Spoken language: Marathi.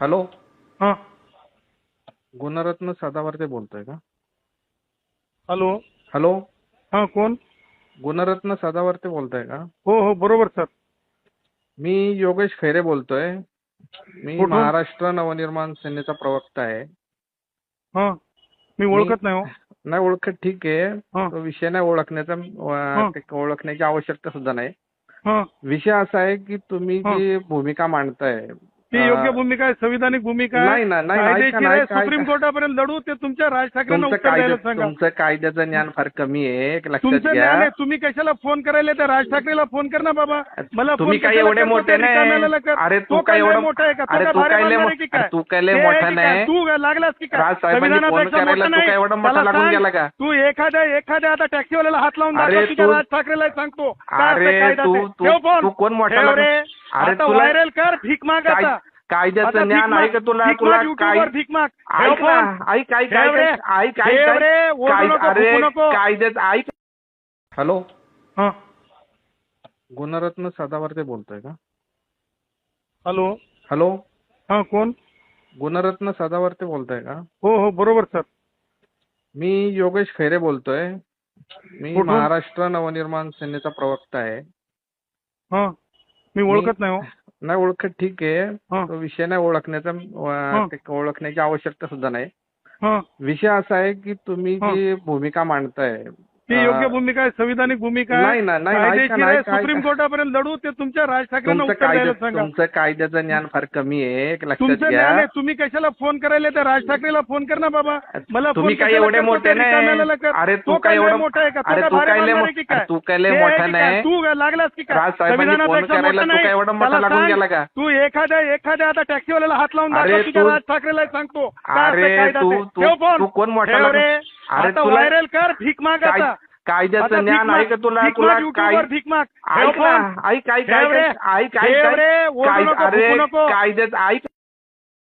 हॅलो? हां. गुणरत्न सदावर्ते बोलतोय का? हॅलो. हॅलो? हां कोण? गुणरत्न सदावर्ते बोलतोय का? हो हो बरोबर सर. मी योगेश खैरे बोलतोय. मी कुठून? महाराष्ट्र नवनिर्माण सेनेचा प्रवक्ता आहे. हां. मी ओळखत नाही हो. नाही ओळखत ठीक आहे. हां. तो विषय नाही ओळखण्याचा अं, ते ओळखण्याची आवश्यकता सुद्धा नाही. हां. विषय असा आहे की तुम्ही. जी भूमिका मांडताय ती योग्य भूमिका आहे संविधानिक भूमिका आहे. नाही ना, नाही, ऐका कायदेशीर ना, आहे ऐका, सुप्रीम ऐका. कोर्टापर्यंत लढू ते तुमच्या राज ठाकरेंना तुमचं उत्तर द्यायला कायद्या सांगा. तुमचं कायद्याचं ज्ञान फार कमी आहे एक लक्षात तुमचं घ्या. ज्ञान आहे तुम्ही कशाला फोन करायला त्या राज ठाकरेला फोन कर ना बाबा. मला तुम्ही काय कशाला एवढे करतो? मोठे त्या नाही. रिकाम्याला कर. अरे तो तू काय लय एवढं मोठा आहे का? तो अरे काय तू भारी काय लय मानणार आहे की मोठा काय? तू काय लय ते मोठा आहे की काय? नाही. तू काय लागलास की काय? राज साहेबांनी फोन संविधानापेक्षा करायला मोठा तू नाही. काय एवढा मोठा त्याला लागून सांग, गेला का? तू एखाद्या एखाद्या आता टॅक्सीवाल्याला हात लावून अरे दाखव की त्या तू- राज ठाकरेला सांगतो. काय अरे कायदा तू ते. तू ठेव फोन. तू कोण मोठा ठेव लागून- रे अरे आता तुला व्हायरल कर भीक माग काय- आता. आता कायद्याचं ज्ञान. आहे का तुला? तुला काय ऐक ना. ऐक ऐक. ऐक ऐक अरे. कायद्याचं ऐक. हॅलो? हां. गुणरत्न सदावर्ते बोलतोय का? हॅलो? हॅलो? हां कोण? गुणरत्न सदावर्ते बोलतोय का? हो हो बरोबर सर. मी योगेश खैरे बोलतोय. मी? महाराष्ट्र नवनिर्माण सेनेचा प्रवक्ता आहे. हां. मी ओळखत नाही हो. नाही ओळखत ठीक आहे. तो विषय नाही ओळखण्याचा ओळखण्याची आवश्यकता सुद्धा नाही. हां. विषय असा आहे की तुम्ही. जी भूमिका मांडताय ती योग्य भूमिका आहे संविधानिक भूमिका नाही ना, नाही, कायदेशीर आहे सुप्रीम. कोर्टापर्यंत लढू ते तुमच्या राज ठाकरेंना तुमचं उत्तर द्यायला कायद्या सांगा तुमचं कायद्याचं ज्ञान फार कमी आहे एक लक्षात तुमचं घ्या ज्ञान आहे तुम्ही कशाला फोन करायला त्या राज ठाकरेला फोन कर ना बाबा मला तुम्ही काय कशाला एवढे करतो मोठे त्या नाही रिकाम्याला कर. अरे तो तू काय लय एवढं मोठा आहे का तो अरे काय तू भारी काय लय मानणार मो- आहे की काय? अरे तू काय लय ते आहे मोठा की काय? नाही तू काय लागलास की काय राज साहेबांनी फोन संविधानापेक्षा करायला मोठा तू काय नाही. एवढा मोठा त्याला लागून सांग, गेला का तू एखाद्या एखाद्या आता टॅक्सीवाल्याला हात लावून अरे दाखव तू- राज ठाकरेला सांगतो काय अरे तू ते. तू ठेव फोन. तू कोण मोठा ठेव लागून- रे अरे आता तुला व्हायरल कर भीक माग काय- आता कायद्याचं ज्ञान आहे. का तुला तुला काय भीक माग ऐक ना. ऐक ऐक ऐक रे. ऐक ऐक ऐक अरे. कायद्याचं ऐक